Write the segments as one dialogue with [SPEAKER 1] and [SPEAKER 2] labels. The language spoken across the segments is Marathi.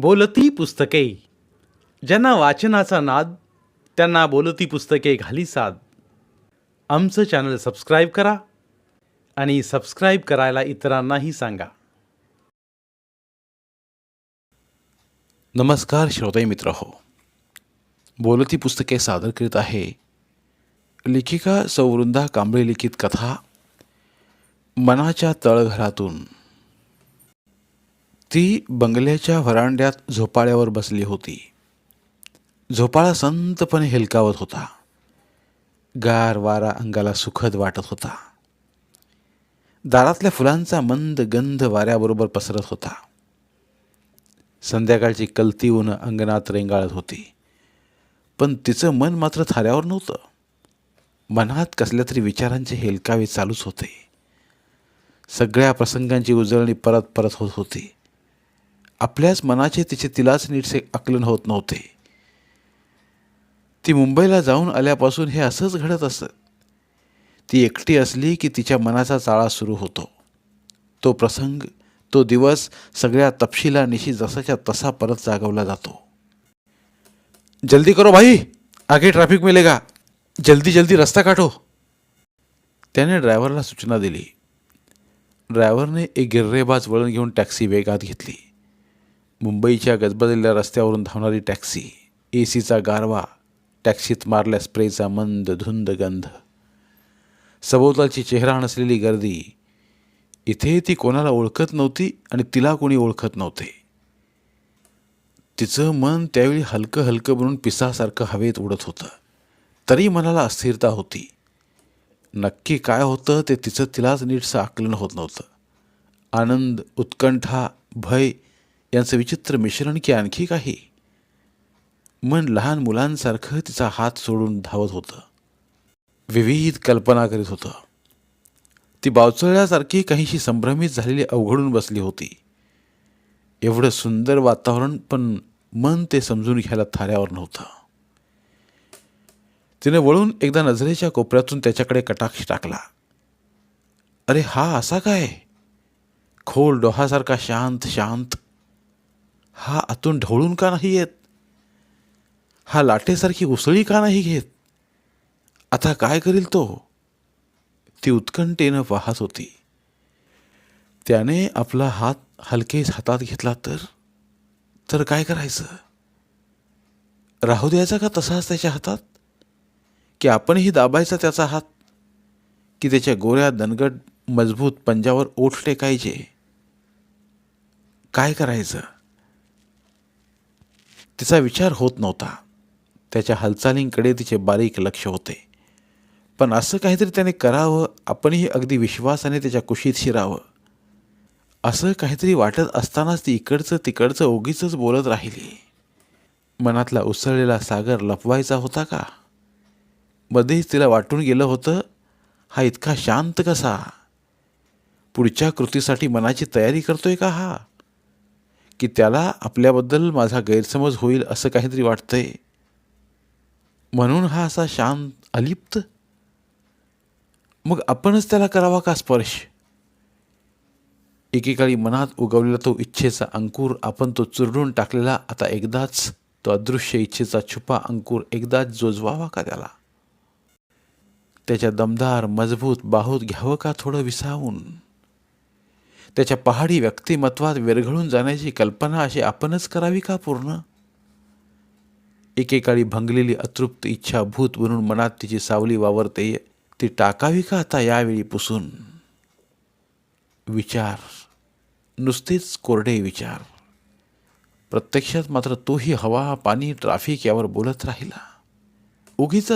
[SPEAKER 1] बोलती पुस्तके. ज्यांना वाचनाचा नाद त्यांना बोलती पुस्तके घाली साद. आमचं चॅनल सबस्क्राईब करा आणि सबस्क्राईब करायला इतरांनाही सांगा. नमस्कार श्रोते मित्र हो. बोलती पुस्तके सादर करीत आहे लेखिका सौवृंदा कांबळे लिखित कथा मनाच्या तळघरातून. ती बंगल्याच्या व्हरांड्यात झोपाळ्यावर बसली होती. झोपाळा संतपणे हेलकावत होता. गार वारा अंगाला सुखद वाटत होता. दारातल्या फुलांचा मंद गंध वाऱ्याबरोबर पसरत होता. संध्याकाळची कलती ऊन अंगणात रेंगाळत होती. पण तिचं मन मात्र थाऱ्यावर नव्हतं. मनात कसल्या तरी विचारांचे हेलकावे चालूच होते. सगळ्या प्रसंगांची उजळणी परत परत होत होती. आपल्याच मनाचे तिचे तिलाच नीटसे आकलन होत नव्हते. ती मुंबईला जाऊन आल्यापासून हे असंच घडत असत. ती एकटी असली की तिच्या मनाचा चाळा सुरू होतो. तो प्रसंग तो दिवस सगळ्या तपशिलानिशी जसाच्या तसा परत जागवला जातो. जल्दी करो भाई आगे ट्रॅफिक मिलेगा. जल्दी जल्दी रस्ता काढो त्याने ड्रायव्हरला सूचना दिली. ड्रायव्हरने एक गिर्रेबाज वळण घेऊन टॅक्सी वेगात घेतली. मुंबईच्या गजबजलेल्या रस्त्यावरून धावणारी टॅक्सी ए सीचा गारवा टॅक्सीत मारल्या स्प्रेचा मंद धुंद गंध. सभोवतालची चेहरा नसलेली गर्दी. इथे ती कोणाला ओळखत नव्हती आणि तिला कोणी ओळखत नव्हते. तिचं मन त्यावेळी हलकं हलकं बनून पिसासारखं हवेत उडत होतं. तरी मनाला अस्थिरता होती. नक्की काय होतं ते तिचं तिलाच नीटसं आकलन होत नव्हतं. आनंद उत्कंठा भय यांचं विचित्र मिश्रण की आणखी काही? मन लहान मुलांसारखं तिचा हात सोडून धावत होतं. विविध कल्पना करीत होतं. ती बावचळल्यासारखी काहीशी संभ्रमित झालेली अवघडून बसली होती. एवढं सुंदर वातावरण पण मन ते समजून घ्यायला थाऱ्यावर नव्हतं. तिने वळून एकदा नजरेच्या कोपऱ्यातून त्याच्याकडे कटाक्ष टाकला. अरे हा असा काय? खोल डोहासारखा शांत शांत हा आतून ढवळून का नाही येत? हा लाटेसारखी उसळी का नाही घेत? आता काय करील तो? ती उत्कंठेनं पाहत होती. त्याने आपला हात हलकेच हातात घेतला तर तर काय करायचं? राहू द्यायचा का तसाच त्याच्या हातात? की आपणही दाबायचा त्याचा हात? की त्याच्या गोऱ्या दणगट मजबूत पंजावर ओठ टेकायचे? काय करायचं? तिचा विचार होत नव्हता. त्याच्या हालचालींकडे तिचे बारीक लक्ष होते. पण असं काहीतरी त्याने करावं आपणही अगदी विश्वासाने त्याच्या कुशीत शिरावं. असं काहीतरी वाटत असतानाच ती इकडचं तिकडचं ओगीच बोलत राहिली. मनातला उसळलेला सागर लपवायचा होता का? मध्येच तिला वाटून गेलं होतं हा इतका शांत कसा? पुढच्या कृतीसाठी मनाची तयारी करतोय का हा? की त्याला आपल्याबद्दल माझा गैरसमज होईल असं काहीतरी वाटतंय. म्हणून हा असा शांत अलिप्त. मग आपणच त्याला करावा का स्पर्श? एकेकाळी मनात उगवलेला तो इच्छेचा अंकुर आपण तो चुरडून टाकलेला आता एकदाच तो अदृश्य इच्छेचा छुपा अंकुर एकदाच जोजवावा का त्याला? त्याच्या दमदार मजबूत बाहूत घ्यावं का थोडं विसावून? त्याच्या पहाडी व्यक्तिमत्वात विरघळून जाण्याची कल्पना अशी आपणच करावी का पूर्ण? एकेकाळी भंगलेली अतृप्त इच्छा भूत बनून मनात तिची सावली वावरते ती टाकावी का आता यावेळी पुसून? विचार. नुसतेच कोरडे विचार. प्रत्यक्षात मात्र तोही हवा पाणी ट्राफिक यावर बोलत राहिला. उगीच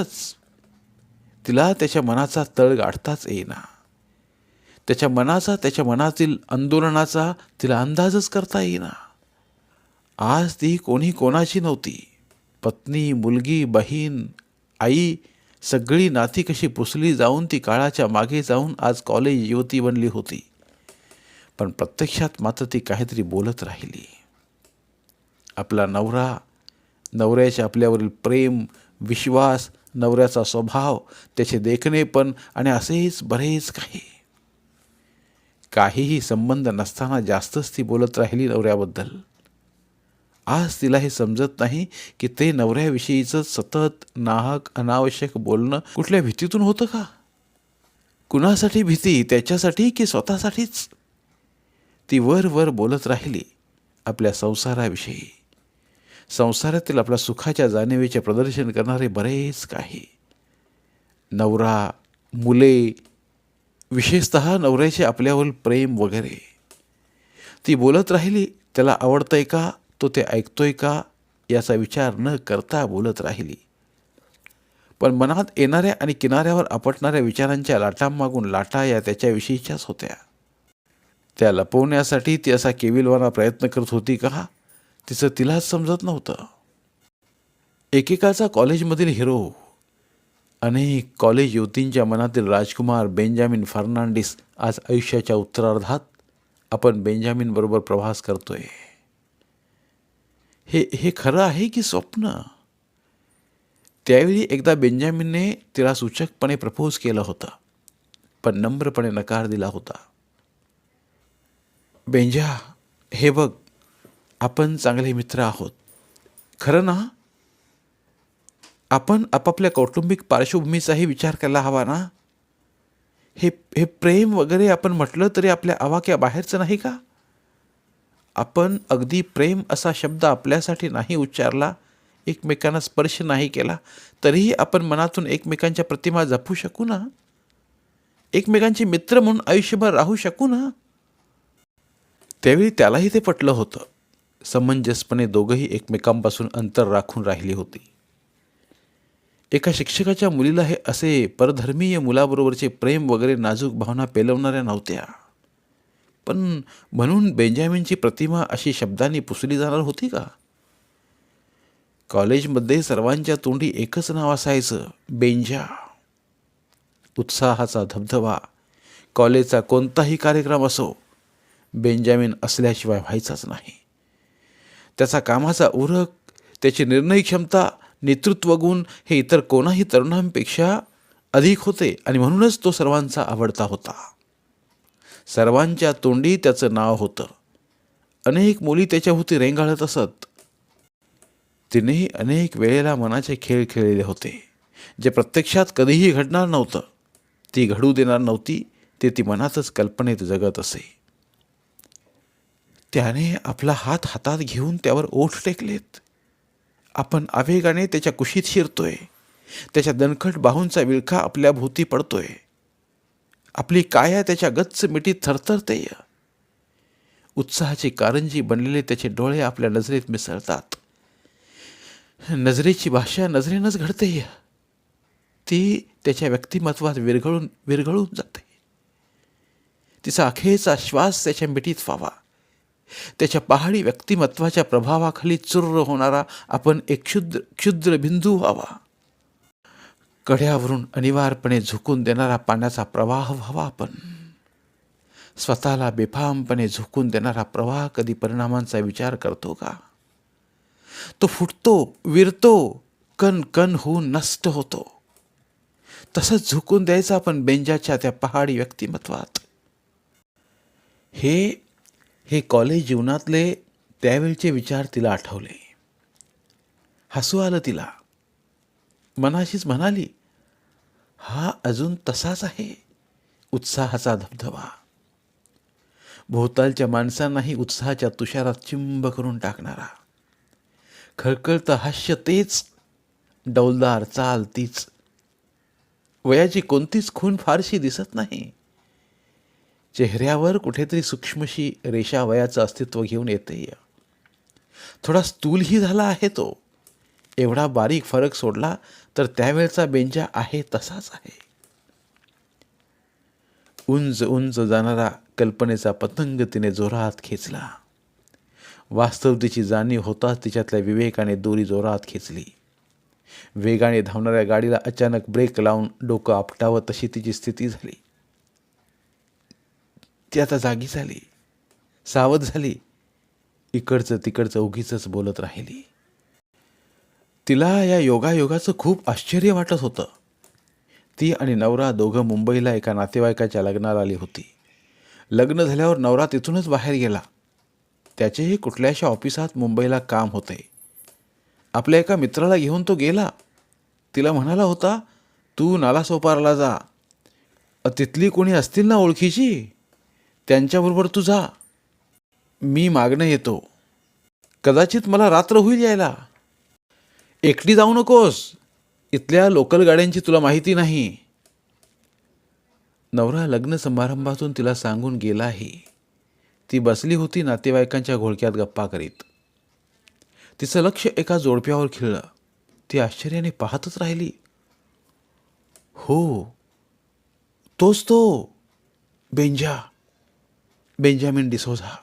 [SPEAKER 1] तिला त्याच्या मनाचा तळ गाठताच येईना. त्याच्या मनाचा त्याच्या मनातील आंदोलनाचा तिला अंदाजच करता येईना. आज ती कोणी कोणाची नव्हती. पत्नी मुलगी बहीण आई सगळी नाती कशी पुसली जाऊन ती काळाच्या मागे जाऊन आज कॉलेज युवती बनली होती. पण प्रत्यक्षात मात्र ती काहीतरी बोलत राहिली. आपला नवरा नवऱ्याचे आपल्यावरील प्रेम विश्वास नवऱ्याचा स्वभाव त्याचे देखणे पण आणि असेच बरेच काही. काहीही संबंध नसताना जास्तच ती बोलत राहिली नवऱ्याबद्दल. आज तिला हे समजत नाही की ते नवऱ्याविषयीचं सतत नाहक अनावश्यक बोलणं कुठल्या भीतीतून होतं का? कुणासाठी भीती त्याच्यासाठी की स्वतःसाठीच? ती वर वर बोलत राहिली आपल्या संसाराविषयी. संसारातील आपल्या सुखाच्या जाणीवेचे प्रदर्शन करणारे बरेच काही. नवरा मुले विशेषत नवऱ्याचे आपल्यावर प्रेम वगैरे. ती बोलत राहिली त्याला आवडतंय का? तो ते ऐकतोय का? याचा विचार न करता बोलत राहिली. पण मनात येणाऱ्या आणि किनाऱ्यावर आपटणाऱ्या विचारांच्या लाटांमागून लाटा या त्याच्याविषयीच्याच होत्या. त्या लपवण्यासाठी ती असा केविलवाना प्रयत्न करत होती का? तिचं तिलाच समजत नव्हतं. एकेकाचा कॉलेजमधील हिरो अनेक कॉलेज युवतींच्या मनातील राजकुमार बेंजामिन फर्नांडिस आज आयुष्याच्या उत्तरार्धात आपण बेंजामिनबरोबर प्रवास करतोय. हे हे खरं आहे की स्वप्न? त्यावेळी एकदा बेंजामिनने तिला सूचकपणे प्रपोज केलं होतं पण नम्रपणे नकार दिला होता. बेंजा हे बघ आपण चांगले मित्र आहोत. खरं ना? आपण आपापल्या कौटुंबिक पार्श्वभूमीचाही विचार करायला हवा ना? हे हे प्रेम वगैरे आपण म्हटलं तरी आपल्या आवाक्या बाहेरचं नाही का? आपण अगदी प्रेम असा शब्द आपल्यासाठी नाही उच्चारला एकमेकांना स्पर्श नाही केला तरीही आपण मनातून एकमेकांच्या प्रतिमा जपू शकू ना? एकमेकांचे मित्र म्हणून आयुष्यभर राहू शकू ना? त्यावेळी त्यालाही ते पटलं होतं. समंजसपणे दोघंही एकमेकांपासून अंतर राखून राहिली होती. एका शिक्षकाच्या मुलीला हे असे परधर्मीय मुलाबरोबरचे प्रेम वगैरे नाजूक भावना पेलवणाऱ्या नव्हत्या. पण म्हणून बेंजामिनची प्रतिमा अशी शब्दांनी पुसली जाणार होती का? कॉलेजमध्ये सर्वांच्या तोंडी एकच नाव असायचं बेंजा. उत्साहाचा धबधबा कॉलेजचा कोणताही कार्यक्रम असो बेंजामिन असल्याशिवाय व्हायचाच नाही. त्याचा कामाचा उरक त्याची निर्णय क्षमता नेतृत्व गुण हे इतर कोणाही तरुणांपेक्षा अधिक होते आणि म्हणूनच तो सर्वांचा आवडता होता. सर्वांच्या तोंडी त्याचं नाव होतं. अनेक मुली त्याच्याभोवती रेंगाळत असत. तिनेही अनेक वेळेला मनाचे खेळ खेळलेले होते. जे प्रत्यक्षात कधीही घडणार नव्हतं. ती घडू देणार नव्हती ते ती मनातच कल्पनेत जगत असे. त्याने आपला हात हातात घेऊन त्यावर ओठ टेकलेत. आपण आवेगाने त्याच्या कुशीत शिरतोय. त्याच्या दणखट बाहूंचा विळखा आपल्या भोवती पडतोय. आपली काया त्याच्या गच्च मिठीत थरथरते उत्साहाची कारंजी बनलेले त्याचे डोळे आपल्या नजरेत मिसळतात. नजरेची भाषा नजरेनंच घडते ती त्याच्या व्यक्तिमत्वात विरघळून विरघळून जाते. तिचा अखेरचा श्वास त्याच्या मिठीत व्हावा. त्याच्या पहाडी व्यक्तिमत्वाच्या प्रभावाखाली चुर्र होणारा आपण एक क्षुद्र क्षुद्र बिंदू व्हावा. कड्यावरून अनिवार्यपणे झुकून देणारा पाण्याचा प्रवाह व्हावा आपण. स्वतःला बेफामपणे झुकून देणारा प्रवाह कधी परिणामांचा विचार करतो का? तो फुटतो विरतो कण कण होऊन नष्ट होतो. तसंच झुकून द्यायचं आपण बेंजाच्या त्या पहाडी व्यक्तिमत्वात. हे हे कॉलेज जीवनातले त्यावेळचे विचार तिला आठवले. हसू आलं तिला. मनाशीच म्हणाली हा अजून तसाच आहे उत्साहाचा धबधबा. भोवतालच्या माणसांनाही उत्साहाच्या तुषारात चिंब करून टाकणारा. खळखळतं हास्य तेच डौलदार चाल तीच. वयाची कोणतीच खून फारशी दिसत नाही. चेहऱ्यावर कुठेतरी सूक्ष्मशी रेषा वयाचं अस्तित्व घेऊन येते थोडा स्थूलही झाला आहे तो. एवढा बारीक फरक सोडला तर त्यावेळचा बेंजा आहे तसाच आहे. उंच उंच जाणारा कल्पनेचा पतंग तिने जोरात खेचला. वास्तवतेची जाणीव होताच तिच्यातल्या विवेकाने दोरी जोरात खेचली. वेगाने धावणाऱ्या गाडीला अचानक ब्रेक लावून डोकं आपटावं तशी तिची स्थिती झाली. ती आता जागी झाली. सावध झाली. इकडचं तिकडचं उगीच बोलत राहिली. तिला या योगायोगाचं खूप आश्चर्य वाटत होतं. ती आणि नवरा दोघं मुंबईला एका नातेवाईकाच्या लग्नाला आली होती. लग्न झाल्यावर नवरा तिथूनच बाहेर गेला. त्याचेही कुठल्याशा ऑफिसात मुंबईला काम होते. आपल्या एका मित्राला घेऊन तो गेला. तिला म्हणाला होता तू नालासोपारला जा. तिथली कोणी असतील ना ओळखीची? त्यांच्याबरोबर तू जा. मी मागणं येतो. कदाचित मला रात्र होईल यायला. एकटी जाऊ नकोस. इथल्या लोकल गाड्यांची तुला माहिती नाही. नवरा लग्न समारंभातून तिला सांगून गेलाही. ती बसली होती नातेवाईकांच्या घोळक्यात गप्पा करीत. तिचं लक्ष एका जोडप्यावर खिळलं. ती आश्चर्याने पाहतच राहिली. हो तोच तो बेंजा. बेंजामिन डिसोझा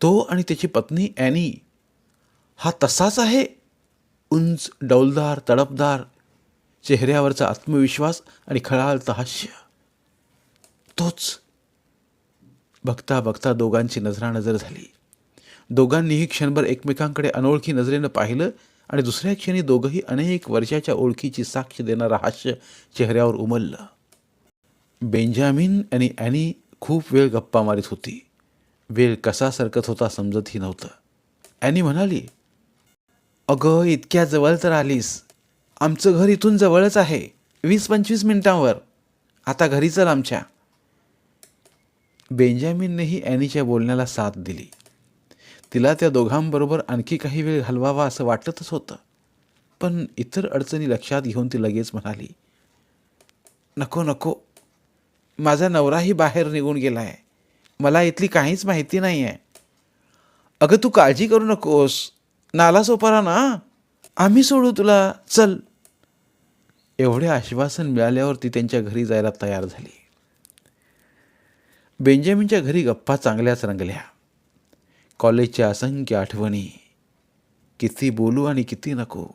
[SPEAKER 1] तो आणि त्याची पत्नी ॲनी हा तसाच आहे? उंच डौलदार तडपदार चेहऱ्यावरचा आत्मविश्वास आणि खळाळतं हास्य तोच बघता बघता दोघांची नजरानजर झाली. दोघांनीही क्षणभर एकमेकांकडे अनोळखी नजरेनं पाहिलं आणि दुसऱ्या क्षणी दोघंही अनेक वर्षाच्या ओळखीची साक्ष देणारं हास्य चेहऱ्यावर उमललं. बेंजामिन आणि ॲनी खूप वेळ गप्पा मारित होती. वेळ कसा सरकत होता समजतही नव्हतं. ॲनी म्हणाली अगं इतक्या जवळ तर आलीस. आमचं घर इथून जवळच आहे. वीस पंचवीस मिनिटांवर. आता घरी चल आमच्या. बेंजामिननेही ॲनीच्या बोलण्याला साथ दिली. तिला त्या दोघांबरोबर आणखी काही वेळ घालवावा असं वाटतच होतं. पण इतर अडचणी लक्षात घेऊन ती लगेच म्हणाली नको नको. माझा नवराही बाहेर निघून गेला आहे मला इथली काहीच माहिती नाही आहे अगं तू काळजी करू नकोस. नाला सोपारा ना. आम्ही सोडू तुला. चल. एवढे आश्वासन मिळाल्यावर ती त्यांच्या घरी जायला तयार झाली. बेंजामिनच्या घरी गप्पा चांगल्याच रंगल्या. कॉलेजच्या असंख्य आठवणी. किती बोलू आणि किती नको.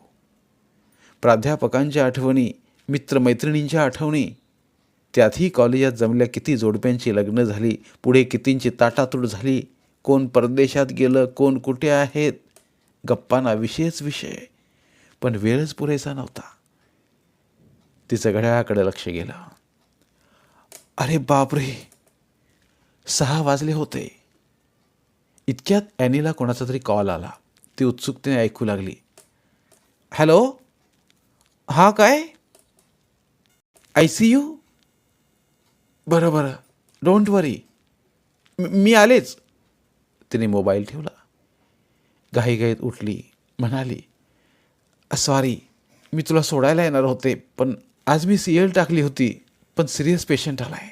[SPEAKER 1] प्राध्यापकांच्या आठवणी मित्रमैत्रिणींच्या आठवणी त्यातही कॉलेजात जमल्या किती जोडप्यांची लग्न झाली पुढे कितींची ताटातूट झाली कोण परदेशात गेलं कोण कुठे आहेत गप्पांना विषयच विषय. पण वेळच पुरेसा नव्हता. तिचं घड्याळाकडे लक्ष गेलं. अरे बापरे! सहा वाजले होते. इतक्यात ॲनीला कोणाचा तरी कॉल आला. ती उत्सुकतेने ऐकू लागली. हॅलो? हा काय? I see you? बरं बरं. डोंट वरी मी आलेच. तिने मोबाईल ठेवला. घाईघाईत उठली. म्हणाली सॉरी मी तुला सोडायला येणार होते पण आज मी सी एल टाकली होती पण सिरियस पेशंट आला आहे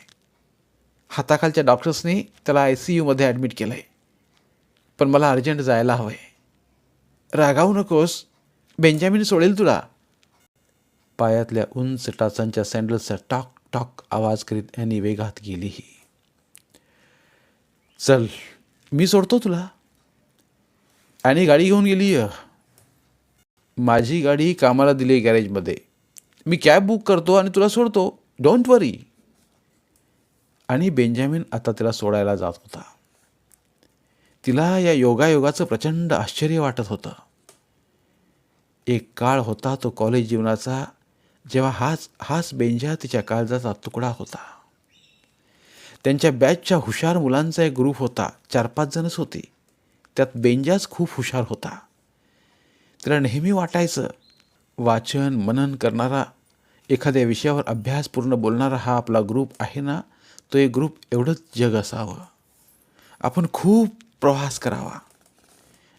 [SPEAKER 1] हाताखालच्या डॉक्टर्सनी त्याला आय सी यूमध्ये ॲडमिट केलं आहे पण मला अर्जंट जायला हवं आहे रागावू नकोस. बेंजामिन सोडेल तुला. पायातल्या उंच टाचांच्या सँडल्सचा टॉक टॉक आवाज करीत यांनी वेगात गेलीही चल मी सोडतो तुला. आणि गाडी घेऊन गेली माझी गाडी कामाला दिली गॅरेजमध्ये. मी कॅब बुक करतो आणि तुला सोडतो. डोंट वरी आणि बेंजामिन आता तिला सोडायला जात होता. तिला या योगायोगाचं प्रचंड आश्चर्य वाटत होतं. एक काळ होता तो कॉलेज जीवनाचा जेव्हा हाच हाच बेंजा तिच्या काळजाचा तुकडा होता. त्यांच्या बॅचच्या हुशार मुलांचा एक ग्रुप होता. चार पाच जणच होते. त्यात बेंजाच खूप हुशार होता. तिला नेहमी वाटायचं वाचन मनन करणारा एखाद्या विषयावर अभ्यासपूर्ण बोलणारा हा आपला ग्रुप आहे ना तो एक ग्रुप एवढंच जग असावं. आपण खूप प्रवास करावा.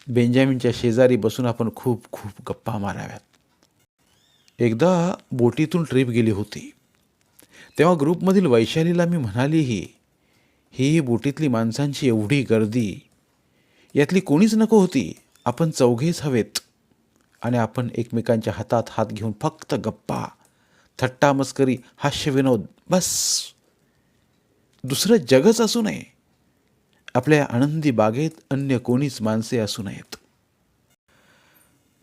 [SPEAKER 1] बेंजामिनच्या शेजारी बसून आपण खूप खूप गप्पा माराव्यात. एकदा बोटीतून ट्रिप गेली होती. तेव्हा ग्रुपमधील वैशालीला मी म्हणालीही ही बोटीतली माणसांची एवढी गर्दी यातली कोणीच नको होती. आपण चौघेच हवेत आणि आपण एकमेकांच्या हातात हात घेऊन फक्त गप्पा थट्टा मस्करी हास्यविनोद बस. दुसरं जगच असू नये. आपल्या आनंदी बागेत अन्य कोणीच माणसे असू नयेत.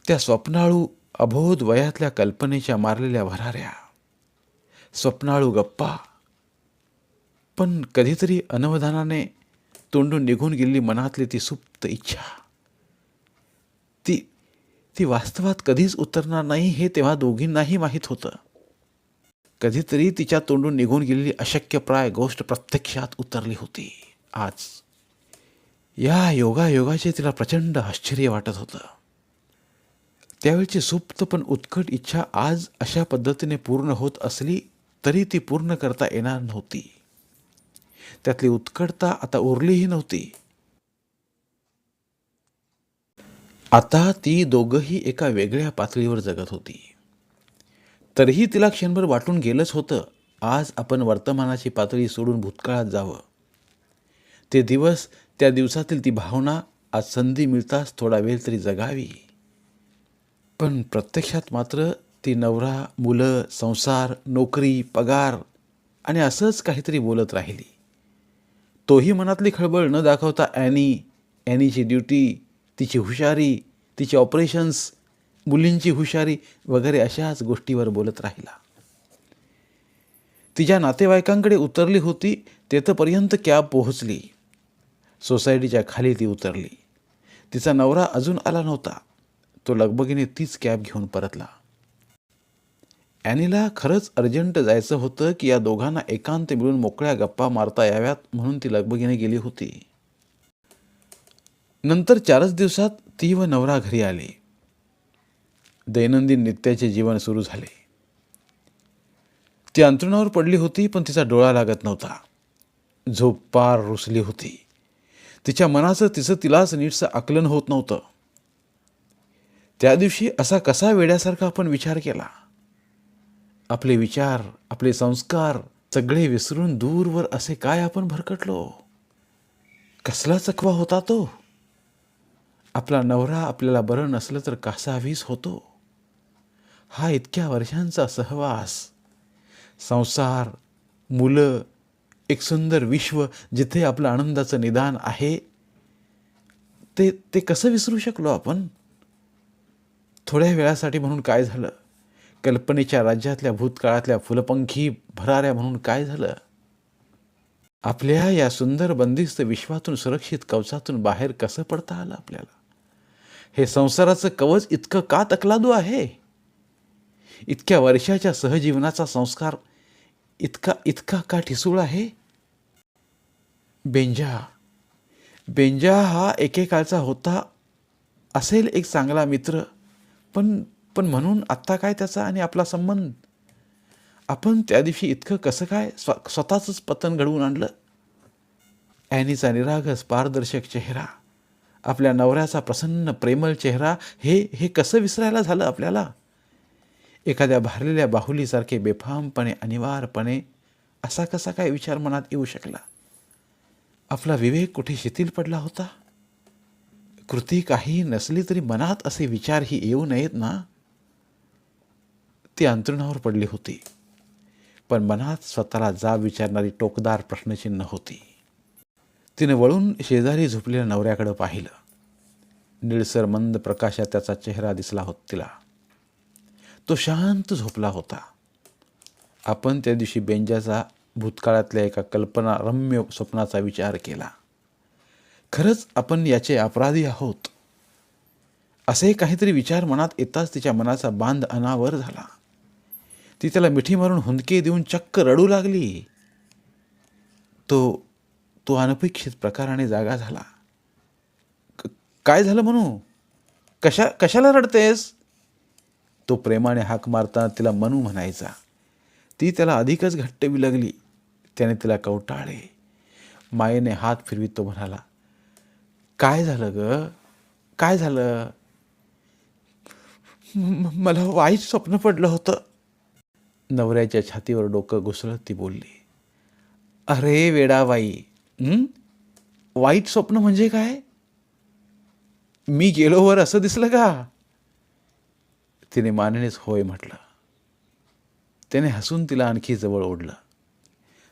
[SPEAKER 1] त्या स्वप्नाळू अबोध वयातल्या कल्पनेच्या मारलेल्या भराऱ्या स्वप्नाळू गप्पा. पण कधीतरी अनवधानाने तोंडून निघून गेलेली मनातली ती सुप्त इच्छा. ती ती वास्तवात कधीच उतरणार नाही हे तेव्हा दोघींनाही माहीत होतं. कधीतरी तिच्या तोंडून निघून गेलेली अशक्यप्राय गोष्ट प्रत्यक्षात उतरली होती. आज या योगायोगाचे तिला प्रचंड आश्चर्य वाटत होतं. त्यावेळची सुप्त पण उत्कट इच्छा आज अशा पद्धतीने पूर्ण होत असली तरी ती पूर्ण करता येणार नव्हती. त्यातली उत्कटता आता उरलीही नव्हती. आता ती दोघंही एका वेगळ्या पातळीवर जगत होती. तरीही तिला क्षणभर वाटून गेलंच होतं. आज आपण वर्तमानाची पातळी सोडून भूतकाळात जावं. ते दिवस त्या दिवसातील ती भावना आज संधी मिळताच थोडा वेळ तरी जगावी. पण प्रत्यक्षात मात्र ती नवरा मुलं संसार नोकरी पगार आणि असंच काहीतरी बोलत राहिली. तोही मनातली खळबळ न दाखवता ॲनी ॲनीची ड्युटी तिची हुशारी तिची ऑपरेशन्स मुलींची हुशारी वगैरे अशाच गोष्टीवर बोलत राहिला. तिच्या नातेवाईकांकडे उतरली होती तेथपर्यंत कॅब पोहोचली. सोसायटीच्या खाली ती उतरली. तिचा नवरा अजून आला नव्हता. तो लगबगीने तीच कॅब घेऊन परतला. ॲनीला खरंच अर्जंट जायचं होतं की या दोघांना एकांत मिळून मोकळ्या गप्पा मारता याव्यात म्हणून ती लगबगीने गेली होती. नंतर चारच दिवसात ती व नवरा घरी आले. दैनंदिन नित्याचे जीवन सुरू झाले. ती अंतरुणावर पडली होती पण तिचा डोळा लागत नव्हता. झोप पार रुसली होती. तिच्या मनाचं तिचं तिलाच नीटचं आकलन होत नव्हतं. त्या दिवशी असा कसा वेड्यासारखा आपण विचार केला? आपले विचार आपले संस्कार सगळे विसरून दूरवर असे काय आपण भरकटलो? कसला चकवा होता तो? आपला नवरा आपल्याला बरं नसलं तर कासावीस होतो. हा इतक्या वर्षांचा सहवास संसार मुलं एक सुंदर विश्व जिथे आपलं आनंदाचं निदान आहे ते ते कसं विसरू शकलो आपण? थोड्या वेळासाठी म्हणून काय झालं? कल्पनेच्या राज्यातल्या भूतकाळातल्या फुलपंखी भराऱ्या म्हणून काय झालं? आपल्या या सुंदर बंदिस्त विश्वातून सुरक्षित कवचातून बाहेर कसं पडता आलं आपल्याला? हे संसाराचं कवच इतकं का तकलादू आहे? इतक्या वर्षाच्या सहजीवनाचा संस्कार इतका इतका का ठिसूळ आहे? बेंजा बेंजा हा एकेकाळचा होता असेल एक चांगला मित्र पण पण म्हणून आत्ता काय त्याचा आणि आपला संबंध? आपण त्या दिवशी इतकं कसं काय स्व स्वतःचंच पतन घडवून आणलं? ॲनीचा निरागस पारदर्शक चेहरा आपल्या नवऱ्याचा प्रसन्न प्रेमल चेहरा हे हे कसं विसरायला झालं आपल्याला? एखाद्या भारलेल्या बाहुलीसारखे बेफामपणे अनिवार्यपणे असा कसा काय विचार मनात येऊ शकला? आपला विवेक कुठे शिथिल पडला होता? कृती काही नसली तरी मनात असे विचार ही येऊ नयेत ना? ती अंतरुणावर पडली होती. पण मनात स्वतःला जाब विचारणारी टोकदार प्रश्नचिन्ह होती. तिने वळून शेजारी झोपलेल्या नवऱ्याकडे पाहिलं. निळसर मंद प्रकाशात त्याचा चेहरा दिसला होता तिला. तो शांत झोपला होता. आपण त्या दिवशी बेंजाचा भूतकाळातल्या एका कल्पनारम्य स्वप्नाचा विचार केला. खरंच आपण याचे अपराधी आहोत. असे काहीतरी विचार मनात येताच तिच्या मनाचा बांध अनावर झाला. ती त्याला मिठी मारून हुंदके देऊन चक्क रडू लागली. तो तो अनपेक्षित प्रकाराने जागा झाला. काय झालं म्हणू? कशा कशाला रडतेस? तो प्रेमाने हाक मारताना तिला मनू म्हणायचा. ती त्याला अधिकच घट्ट विलगली. त्याने तिला कवटाळे मायेने हात फिरवीत तो म्हणाला काय झालं ग? काय झालं? मला वाईट स्वप्न पडलं होतं. नवऱ्याच्या छातीवर डोकं घुसळत ती बोलली अरे वेडाबाई वाईट स्वप्न म्हणजे काय? मी गेलो वर असं दिसलं का? तिने मानेनेच होय म्हटलं. त्याने हसून तिला आणखी जवळ ओढलं.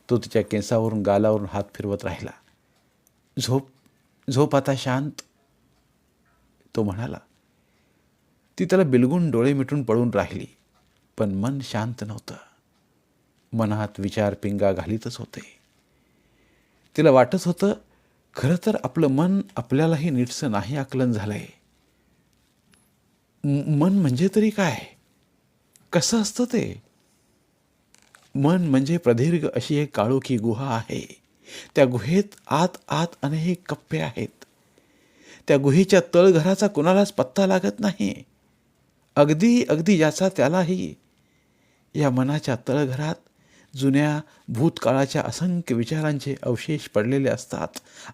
[SPEAKER 1] तो तिच्या केसावरून गालावरून हात फिरवत राहिला. झोप झोप आता शांत. तो म्हणाला ती त्याला बिलगून डोळे मिटून पडून राहिली पण मन शांत नव्हतं. मनात विचार पिंगा घालीतच होते. तिला वाटत होतं खरं तर आपलं मन आपल्यालाही नीटसं नाही आकलन झालंय. मन म्हणजे तरी काय? कसं असतं ते? मन म्हणजे प्रदीर्घ अशी एक काळोखी गुहा आहे. त्या गुहेत आत आत अनेक कप्पे आहेत. त्या गुहेच्या तळघराचा कुणालाच पत्ता लागत नाही. अगदी अगदी ज्याचा त्यालाही. या मनाच्या तळघरात जुन्या भूतकाळाच्या असंख्य विचारांचे अवशेष पडलेले असतात.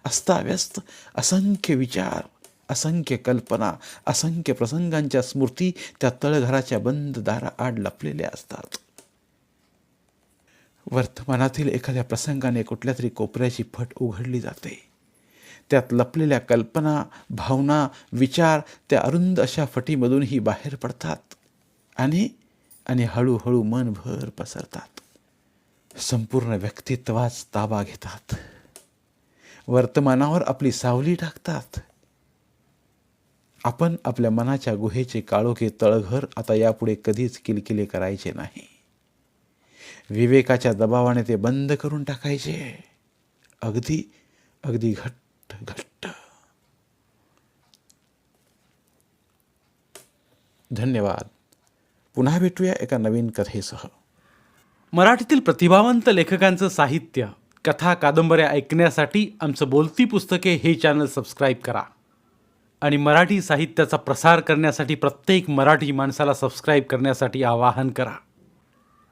[SPEAKER 1] अस्ताव्यस्त असंख्य विचार असंख्य कल्पना असंख्य प्रसंगांच्या स्मृती त्या तळघराच्या बंद दाराआड लपलेल्या असतात. वर्तमानातील एखाद्या प्रसंगाने कुठल्या तरी कोपऱ्याची फट उघडली जाते. त्यात लपलेल्या कल्पना भावना विचार त्या अरुंद अशा फटीमधूनही बाहेर पडतात आणि आणि हळूहळू मनभर पसरतात. संपूर्ण व्यक्तित्वाच ताबा घेतात. वर्तमानावर आपली सावली टाकतात. आपण आपल्या मनाच्या गुहेचे काळोखे तळघर आता यापुढे कधीच किलकिले करायचे नाही. विवेकाच्या दबावाने ते बंद करून टाकायचे. अगदी अगदी घट्ट घट्ट. धन्यवाद. पुन्हा भेटूया एका नवीन कथेसह.
[SPEAKER 2] मराठीतील प्रतिभावंत लेखकांचं साहित्य कथा कादंबऱ्या ऐकण्यासाठी आमचं बोलती पुस्तके हे चॅनल सबस्क्राईब करा. आणि मराठी साहित्याचा प्रसार करण्यासाठी प्रत्येक मराठी माणसाला सबस्क्राईब करण्यासाठी आवाहन करा.